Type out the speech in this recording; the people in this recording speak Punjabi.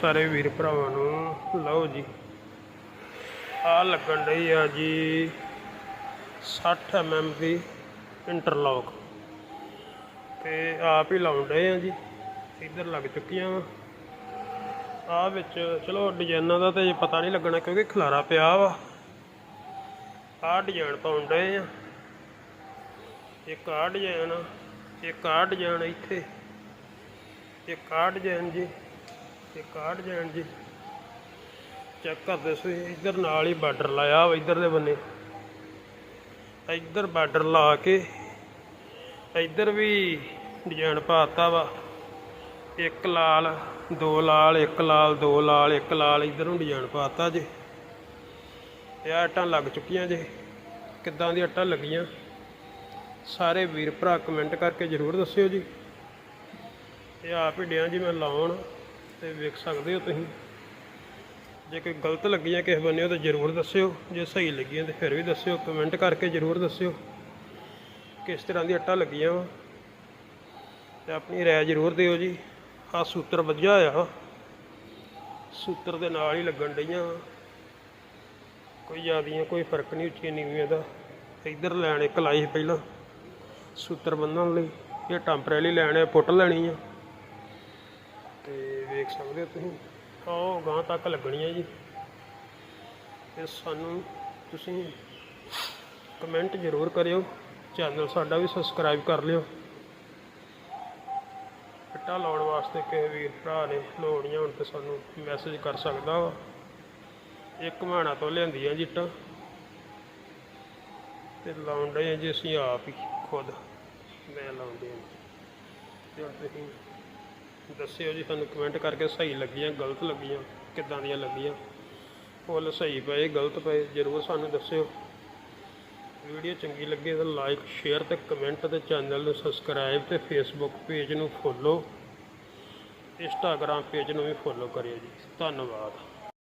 ਸਾਰੇ ਵੀਰ ਭਰਾਵਾਂ ਨੂੰ ਲਓ ਜੀ। ਆ ਲੱਗਣ ਡਈ ਆ ਜੀ 60 mm ਦੀ ਇੰਟਰਲੌਕ। ਤੇ ਆਪ ਹੀ ਲਾਉਣ ਡਏ ਆ ਜੀ ਇੱਧਰ ਲੱਗ ਚੁੱਕੀਆਂ। ਵਾ ਆ ਵਿੱਚ ਚਲੋ ਡਿਜ਼ਾਈਨਾਂ ਦਾ ਤਾਂ ਪਤਾ ਨਹੀਂ ਲੱਗਣਾ ਕਿਉਂਕਿ ਖਲਾਰਾ ਪਿਆ ਵਾ। ਆ ਡਿਜ਼ਾਈਨ ਪਾਉਣ ਡਏ ਆ। ਇੱਕ ਆ ਡਿਜ਼ਾਈਨ ਆ, ਇੱਕ ਆ ਡਿਜ਼ਾਈਨ ਇੱਥੇ। ਇੱਕ ਆ ਡਿਜ਼ਾਈਨ ਜੀ। ਇੱਕ ਆ ਡਿਜ਼ਾਈਨ ਜੀ। ਚੈੱਕ ਕਰਦੇ ਸੀ, ਇੱਧਰ ਨਾਲ ਹੀ ਬਾਰਡਰ ਲਾਇਆ ਵਾ, ਇੱਧਰ ਦੇ ਬੰਨੇ। ਇੱਧਰ ਬਾਰਡਰ ਲਾ ਕੇ, ਇੱਧਰ ਵੀ ਡਿਜ਼ਾਈਨ ਪਾਤਾ ਵਾ। ਇੱਕ ਲਾਲ, ਦੋ ਲਾਲ, ਇੱਕ ਲਾਲ, ਦੋ ਲਾਲ, ਇੱਕ ਲਾਲ, ਇੱਧਰ ਨੂੰ ਡਿਜ਼ਾਈਨ ਪਾਤਾ ਜੇ। ਇਹ ਆਟਾਂ ਲੱਗ ਚੁੱਕੀਆਂ ਜੇ। ਕਿੱਦਾਂ ਦੀ ਆਟਾਂ ਲੱਗੀਆਂ? ਸਾਰੇ ਵੀਰ ਭਰਾ ਕਮੈਂਟ ਕਰਕੇ ਜਰੂਰ ਦੱਸਿਓ ਜੀ। ਇਹ ਆਪ ਹੀ ਡਿਆਂ ਜੀ ਮੈਂ ਲਾਉਣ। ਤੇ ਵੇਖ ਸਕਦੇ ਹੋ ਤੁਸੀਂ। ਜੇ ਕੋਈ ਗਲਤ ਲੱਗੀਆਂ ਕਿਸੇ ਬੰਨੇ ਤਾਂ ਜਰੂਰ ਦੱਸਿਓ। ਜੇ ਸਹੀ ਲੱਗੀਆਂ ਤਾਂ ਫਿਰ ਵੀ ਦੱਸਿਓ। ਕਮੈਂਟ ਕਰਕੇ ਜਰੂਰ ਦੱਸਿਓ ਕਿਸ ਤਰ੍ਹਾਂ ਦੀ ਆਟਾ ਲੱਗੀਆਂ ਵਾ। ਤੇ ਆਪਣੀ ਰਾਏ ਜਰੂਰ ਦਿਓ ਜੀ। ਆ ਸੂਤਰ ਵੱਜਿਆ ਆ ਸੂਤਰ ਦੇ ਨਾਲ ਹੀ ਲੱਗਣ ਡਈਆਂ ਵਾਂ। ਕੋਈ ਜ਼ਿਆਦੀਆਂ ਕੋਈ ਫ਼ਰਕ ਨਹੀਂ ਉੱਚੀਆਂ ਨੀਵੀਆਂ ਦਾ। ਇੱਧਰ ਲੈਣ ਇੱਕ ਲਾਈ ਸੀ ਪਹਿਲਾਂ। ਸੂਤਰ ਬੰਨਣ ਲਈ। ਇਹ ਟੈਂਪਰੇਰੀ ਲੈਣ ਹੈ ਪੁੱਟ ਲੈਣੀ ਆ। ਦੇਖ ਸਕਦੇ ਹੋ ਤੁਸੀਂ। ਆਹ ਗਾਂ ਤੱਕ ਲੱਗਣੀਆਂ ਜੀ। ਤੇ ਸਾਨੂੰ ਤੁਸੀਂ ਕਮੈਂਟ ਜ਼ਰੂਰ ਕਰਿਓ। ਚੈਨਲ ਸਾਡਾ ਵੀ ਸਬਸਕ੍ਰਾਈਬ ਕਰ ਲਿਓ। ਇੱਟਾਂ ਲਾਉਣ ਵਾਸਤੇ ਕਿਸੇ ਵੀਰ ਭਰਾ ਨੇ ਲੋੜੀਆਂ ਹੁਣ ਤੇ ਸਾਨੂੰ ਮੈਸੇਜ ਕਰ ਸਕਦਾ ਵਾ। ਇੱਕ ਮਹਾਣਾ ਤੋਂ ਲਿਆਂਦੀਆਂ ਜਿੱਟਾਂ ਇੱਟਾਂ। ਤੇ ਲਾਉਣ ਡਏ ਹਾਂ ਜੀ ਅਸੀਂ ਆਪ ਹੀ ਖੁਦ। ਮੈਂ ਲਾਉਂਦੇ ਹਾਂ ਤੇ ਹੁਣ ਤੁਸੀਂ ਦੱਸਿਓ ਜੀ, ਸਾਨੂੰ ਕਮੈਂਟ ਕਰਕੇ ਸਹੀ ਲੱਗੀਆਂ, ਗਲਤ ਲੱਗੀਆਂ, ਕਿੱਦਾਂ ਦੀਆਂ ਲੱਗੀਆਂ। ਫੁੱਲ ਸਹੀ ਪਏ, ਗਲਤ ਪਏ, ਜ਼ਰੂਰ ਸਾਨੂੰ ਦੱਸਿਓ। ਵੀਡੀਓ ਚੰਗੀ ਲੱਗੇ ਤਾਂ ਲਾਈਕ ਸ਼ੇਅਰ ਤੇ ਕਮੈਂਟ ਤੇ ਚੈਨਲ ਨੂੰ ਸਬਸਕ੍ਰਾਈਬ ਤੇ ਫੇਸਬੁੱਕ ਪੇਜ ਨੂੰ ਫੋਲੋ ਇੰਸਟਾਗ੍ਰam ਪੇਜ ਨੂੰ ਵੀ ਫੋਲੋ ਕਰਿਓ ਜੀ। ਧੰਨਵਾਦ।